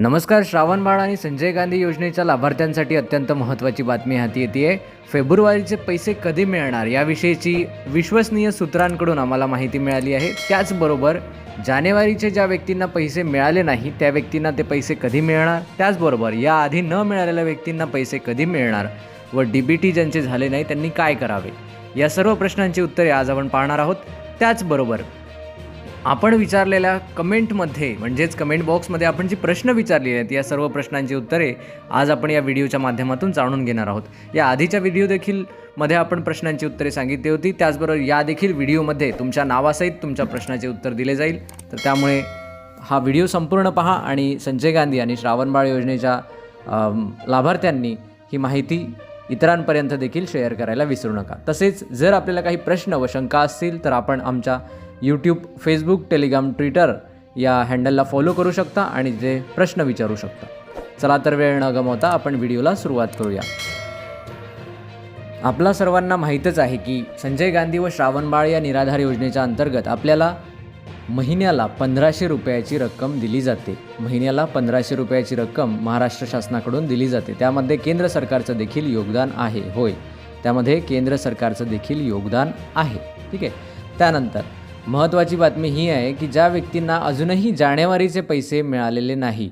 नमस्कार श्रावण बाळ आणि संजय गांधी योजनेच्या लाभार्थ्यांसाठी अत्यंत महत्त्वाची बातमी हाती येते आहे फेब्रुवारीचे पैसे कधी मिळणार? याविषयीची विश्वसनीय सूत्रांकडून आम्हाला माहिती मिळाली आहे. त्याचबरोबर जानेवारीचे ज्या व्यक्तींना पैसे मिळाले नाही त्या व्यक्तींना ते पैसे कधी मिळणार? त्याचबरोबर याआधी न मिळालेल्या व्यक्तींना पैसे कधी मिळणार? व डी बी टी ज्यांचे झाले नाही त्यांनी काय करावे? या सर्व प्रश्नांची उत्तरे आज आपण पाहणार आहोत. त्याचबरोबर आपण विचारलेल्या कमेंटमध्ये म्हणजेच कमेंट बॉक्समध्ये आपण जी प्रश्न विचारलेले आहेत या सर्व प्रश्नांची उत्तरे आज आपण या व्हिडिओच्या माध्यमातून जाणून घेणार आहोत. या आधीच्या व्हिडिओ देखील मध्ये आपण प्रश्नांची उत्तरे सांगितली होती. त्याचबरोबर या देखील व्हिडिओमध्ये तुमच्या नावासहित तुमच्या प्रश्नाचे उत्तर दिले जाईल. तर त्यामुळे हा व्हिडिओ संपूर्ण पहा आणि संजय गांधी आणि श्रावणबाळ योजनेच्या लाभार्थ्यांनी ही माहिती इतरांपर्यंत देखील शेअर करायला विसरू नका. तसेच जर आपल्याला काही प्रश्न व शंका असतील तर आपण आमच्या यूट्यूब फेसबुक टेलिग्राम ट्विटर या हँडलला फॉलो करू शकता आणि जे प्रश्न विचारू शकता. चला तर वेळ न गमवता आपण व्हिडिओला सुरुवात करूया. आपला सर्वांना माहीतच आहे की संजय गांधी व श्रावणबाळ या निराधार योजनेच्या अंतर्गत आपल्याला महिन्याला पंधराशे रुपयाची रक्कम दिली जाते. महिन्याला पंधराशे रुपयाची रक्कम महाराष्ट्र शासनाकडून दिली जाते. त्यामध्ये केंद्र सरकारचं देखील योगदान आहे. होय. त्यामध्ये केंद्र सरकारचं देखील योगदान आहे. ठीक आहे? त्यानंतर महत्त्वाची बातमी ही आहे की ज्या व्यक्तींना अजूनही जानेवारीचे पैसे मिळालेले नाही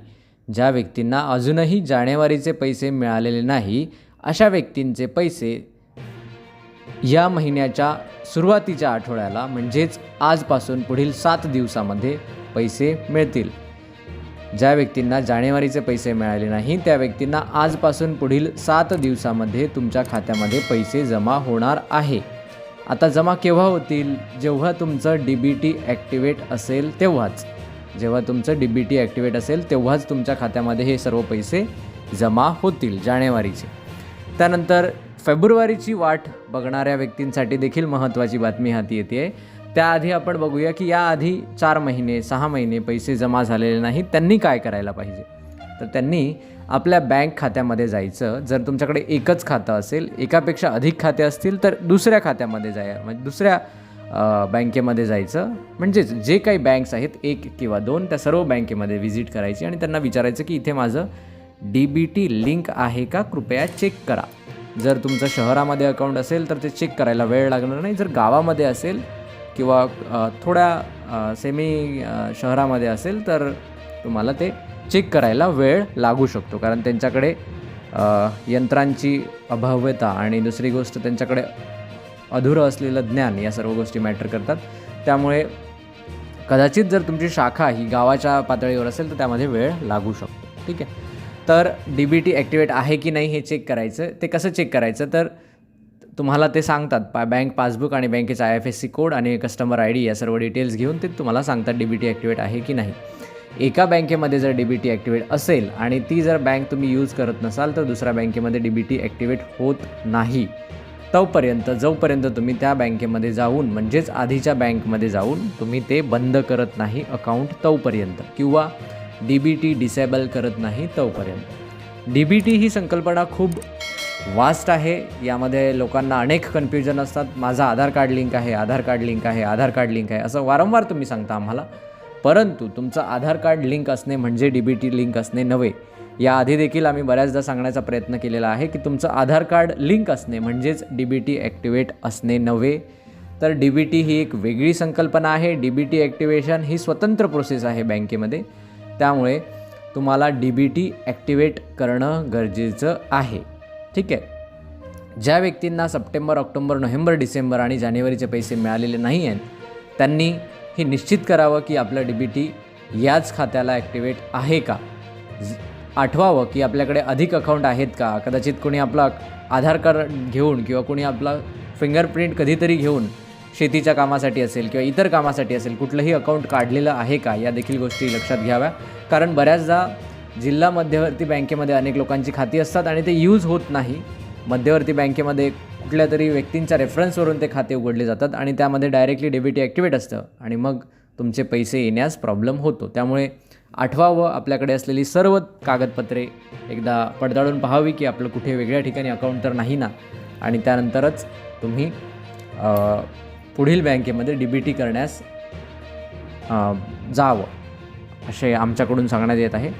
ज्या व्यक्तींना अजूनही जानेवारीचे पैसे मिळालेले नाही अशा व्यक्तींचे पैसे या महिन्याच्या सुरुवातीच्या आठवड्याला म्हणजेच आजपासून पुढील सात दिवसामध्ये पैसे मिळतील. ज्या व्यक्तींना जानेवारीचे पैसे मिळाले नाही त्या व्यक्तींना आजपासून पुढील सात दिवसामध्ये तुमच्या खात्यामध्ये पैसे जमा होणार आहे. आता जमा केव्हा होतील? जेव्हा तुमचं डी बी टी ॲक्टिवेट असेल तेव्हाच. जेव्हा तुमचं डी बी टी ॲक्टिवेट असेल तेव्हाच तुमच्या खात्यामध्ये हे सर्व पैसे जमा होतील जानेवारीचे. त्यानंतर फेब्रुवारीची वाट बघणाऱ्या व्यक्तींसाठी देखील महत्त्वाची बातमी हाती येते त्याआधी आपण बघूया की याआधी चार महिने सहा महिने पैसे जमा झालेले नाहीत. त्यांनी काय करायला पाहिजे? तर त्यांनी आपल्या बँक खात्यामध्ये जायचं. जर तुमच्याकडे एकच खातं असेल एकापेक्षा अधिक खाते असतील तर दुसऱ्या खात्यामध्ये जाया म्हणजे दुसऱ्या बँकेमध्ये जायचं. म्हणजेच जे काही बँक्स आहेत एक किंवा दोन त्या सर्व बँकेमध्ये व्हिजिट करायची आणि त्यांना विचारायचं की इथे माझं डी बी टी लिंक आहे का? कृपया चेक करा. जर तुमचं शहरामध्ये अकाउंट असेल तर ते चेक करायला वेळ लागणार नाही. जर गावामध्ये असेल किंवा थोड्या सेमी शहरामध्ये असेल तर तुम्हाला ते चेक करायला वेळ लागू शकतो. कारण त्यांच्याकडे यंत्रांची अभाव्यता आणि दुसरी गोष्ट त्यांच्याकडे अधुरं असलेलं ज्ञान या सर्व गोष्टी मॅटर करतात. त्यामुळे कदाचित जर तुमची शाखा ही गावाच्या पातळीवर असेल तर त्यामध्ये वेळ लागू शकतो. ठीक आहे? तर डी बी टी ॲक्टिवेट आहे की नाही हे चेक करायचं. ते कसं चेक करायचं? तर तुम्हाला ते सांगतात. पा बँक पासबुक आणि बँकेचा I F S C code आणि कस्टमर आय डी या सर्व डिटेल्स घेऊन ते तुम्हाला सांगतात डी बी टी ॲक्टिवेट आहे की नाही. एका बँकेमध्ये जर डी बी टी ॲक्टिवेट असेल आणि ती जर बँक तुम्ही यूज करत नसाल तर दुसऱ्या बँकेमध्ये डी बी टी ॲक्टिवेट होत नाही. तोपर्यंत जोपर्यंत तुम्ही त्या बँकेमध्ये जाऊन म्हणजेच आधीच्या बँकमध्ये जाऊन तुम्ही ते बंद करत नाही अकाउंट तोपर्यंत किंवा डी बी टी डिसेबल करत नाही तोपर्यंत. डी बी टी ही संकल्पना खूप वास्ट आहे. यामध्ये लोकांना अनेक कन्फ्युजन असतात. माझा आधार कार्ड लिंक आहे आधार कार्ड लिंक आहे आधार कार्ड लिंक आहे असं वारंवार तुम्ही सांगता आम्हाला. परंतु तुमचं आधार कार्ड लिंक असणे म्हणजे डी बी टी लिंक असणे नव्हे. याआधी देखील आम्ही बऱ्याचदा सांगण्याचा प्रयत्न केलेला आहे की तुमचं आधार कार्ड लिंक असणे म्हणजेच डी बी टी ॲक्टिवेट असणे नव्हे. तर डी बी टी ही एक वेगळी संकल्पना आहे. डी बी टी ॲक्टिवेशन ही स्वतंत्र प्रोसेस आहे बँकेमध्ये. त्यामुळे तुम्हाला डी बी टी ॲक्टिवेट करणं गरजेचं आहे. ठीक आहे? ज्या व्यक्तींना सप्टेंबर ऑक्टोबर नोव्हेंबर डिसेंबर आणि जानेवारीचे पैसे मिळालेले नाही आहेत त्यांनी हे निश्चित करावं की आपलं डी बी टी याच खात्याला ॲक्टिवेट आहे का? आठवावं की आपल्याकडे अधिक अकाउंट आहेत का? कदाचित कोणी आपला आधार कार्ड घेऊन किंवा कोणी आपला फिंगरप्रिंट कधीतरी घेऊन शेतीच्या कामासाठी असेल किंवा इतर कामासाठी असेल कुठलंही अकाउंट काढलेलं आहे का? या देखील गोष्टी लक्षात घ्याव्या. कारण बऱ्याचदा जिल्हा मध्यवर्ती बँकेमध्ये अनेक लोकांची खाती असतात आणि ते यूज होत नाही. मध्यवर्ती बँकेमध्ये कुठल्या तरी व्यक्तींच्या रेफरन्सवरून ते खाते उघडले जातात आणि त्यामध्ये डायरेक्टली डेबिट ॲक्टिवेट असतं. आणि मग तुमचे पैसे येण्यास प्रॉब्लेम होतो. त्यामुळे आठवावं आपल्याकडे असलेली सर्व कागदपत्रे एकदा पडताळून पाहावी की आपलं कुठे वेगळ्या ठिकाणी अकाउंट तर नाही ना? आणि त्यानंतरच तुम्ही पुढील बँकेमध्ये डी बी टी करण्यास जावं. असे आमच्याकडून सांगण्यात येत आहे.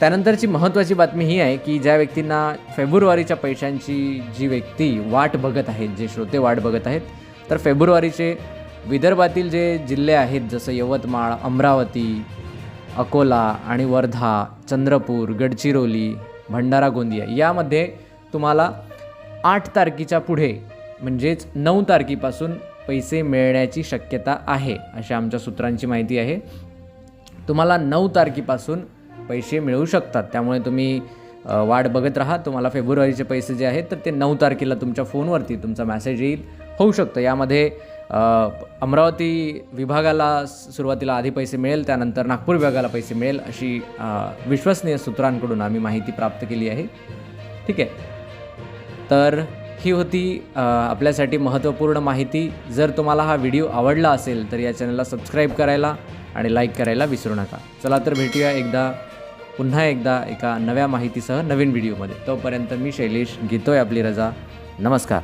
त्यानंतरची महत्त्वाची बातमी ही आहे की ज्या व्यक्तींना फेब्रुवारीच्या पैशांची जी व्यक्ती वाट बघत आहेत जे श्रोते वाट बघत आहेत तर फेब्रुवारीचे विदर्भातील जे जिल्हे आहेत जसं यवतमाळ अमरावती अकोला आणि वर्धा चंद्रपूर गडचिरोली भंडारा गोंदिया यामध्ये तुम्हाला आठ तारखेच्या पुढे म्हणजेच नऊ तारखेपासून पैसे मिळण्याची शक्यता आहे अशा आमच्या सूत्रांची माहिती आहे. तुम्हाला नऊ तारखेपासून पैसे मिळू शकतात. त्यामुळे तुम्ही वाट बघत राहा. तुम्हाला फेब्रुवारीचे पैसे जे आहेत तर ते नऊ तारखेला तुमच्या फोनवरती तुमचा मॅसेज येईल. होऊ शकतं. यामध्ये अमरावती विभागाला सुरुवातीला आधी पैसे मिळेल त्यानंतर नागपूर विभागाला पैसे मिळेल अशी विश्वसनीय सूत्रांकडून आम्ही माहिती प्राप्त केली आहे. ठीक आहे? तर ही होती आपल्यासाठी महत्त्वपूर्ण माहिती. जर तुम्हाला हा व्हिडिओ आवडला असेल तर या चॅनलला सबस्क्राईब करायला आणि लाईक करायला विसरू नका. चला तर भेटूया एकदा पुन्हा एकदा एका नव्या माहितीसह नवीन व्हिडिओमध्ये. तोपर्यंत मी शैलेश घेतोय आपली रजा. नमस्कार.